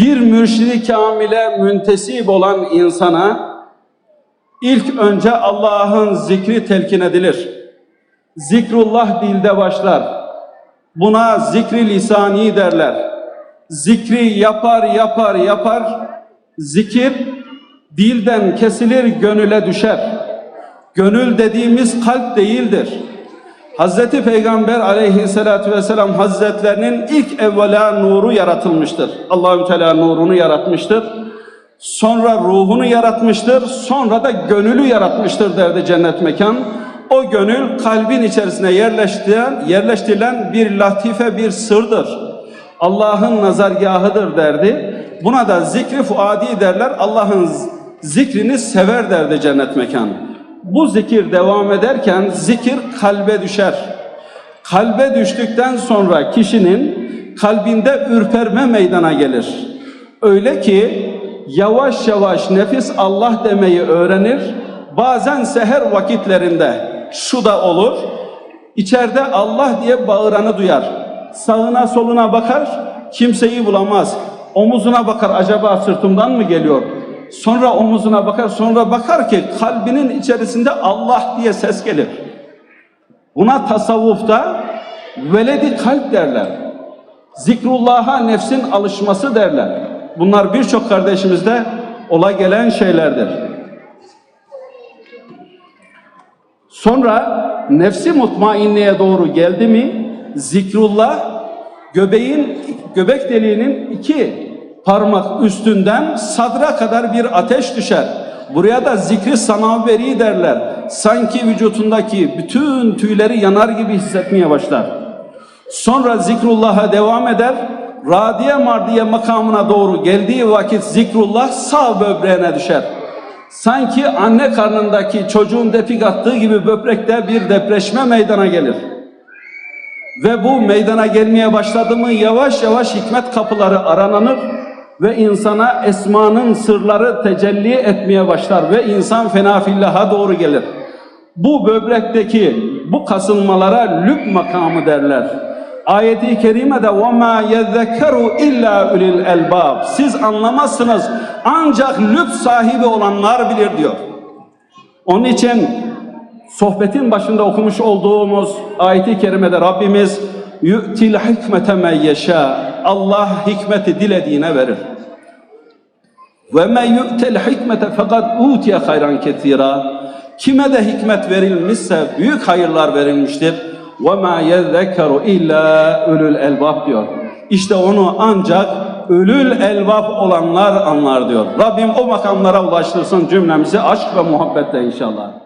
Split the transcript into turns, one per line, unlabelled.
bir mürşidi kamile müntesip olan insana ilk önce Allah'ın zikri telkin edilir. Zikrullah dilde başlar. Buna zikri lisani derler. Zikri yapar yapar yapar. Zikir dilden kesilir gönüle düşer. Gönül dediğimiz kalp değildir. Hazreti Peygamber aleyhissalatü vesselam hazretlerinin ilk evvela nuru yaratılmıştır. Allahü Teala nurunu yaratmıştır. Sonra ruhunu yaratmıştır. Sonra da gönülü yaratmıştır derdi cennet mekan. O gönül kalbin içerisine yerleştirilen, yerleştirilen bir latife bir sırdır. Allah'ın nazargahıdır derdi. Buna da zikri fuadi derler. Allah'ın zikrini sever derdi cennet mekan. Bu zikir devam ederken zikir kalbe düşer. Kalbe düştükten sonra kişinin kalbinde ürperme meydana gelir. Öyle ki yavaş yavaş nefis Allah demeyi öğrenir. Bazen seher vakitlerinde şu da olur. İçeride Allah diye bağıranı duyar. Sağına soluna bakar, kimseyi bulamaz. Omuzuna bakar, acaba sırtımdan mı geliyor? Sonra omuzuna bakar, sonra bakar ki kalbinin içerisinde Allah diye ses gelir. Buna tasavvufta veledi kalp derler. Zikrullah'a nefsin alışması derler. Bunlar birçok kardeşimizde ola gelen şeylerdir. Sonra nefsi mutmainneye doğru geldi mi zikrullah göbeğin göbek deliğinin iki parmak üstünden sadra kadar bir ateş düşer. Buraya da zikri sanaveri derler. Sanki vücutundaki bütün tüyleri yanar gibi hissetmeye başlar. Sonra zikrullah'a devam eder. Radiye mardiye makamına doğru geldiği vakit zikrullah sağ böbreğine düşer. Sanki anne karnındaki çocuğun depik attığı gibi böbrekte bir depreşme meydana gelir. Ve bu meydana gelmeye başladı mı yavaş yavaş hikmet kapıları arananır ve insana esmanın sırları tecelli etmeye başlar ve insan fena fillaha doğru gelir. Bu böbrekteki bu kasılmalara lüb makamı derler. Ayeti kerimede وَمَا يَذَّكَّرُ illa ulil elbab. Siz anlamazsınız ancak lüb sahibi olanlar bilir diyor. Onun için sohbetin başında okumuş olduğumuz ayeti kerimede Rabbimiz yu'til hikmete men yeşâ. Allah hikmeti dilediğine verir. Ve men yu'tel hikmete fakat utiye hayran ketira. Kime de hikmet verilmişse büyük hayırlar verilmiştir. Ve ma yezzekeru illa ulul elbab diyor. İşte onu ancak ölül elbab olanlar anlar diyor. Rabbim o makamlara ulaştırsın cümlemizi aşk ve muhabbetle inşallah.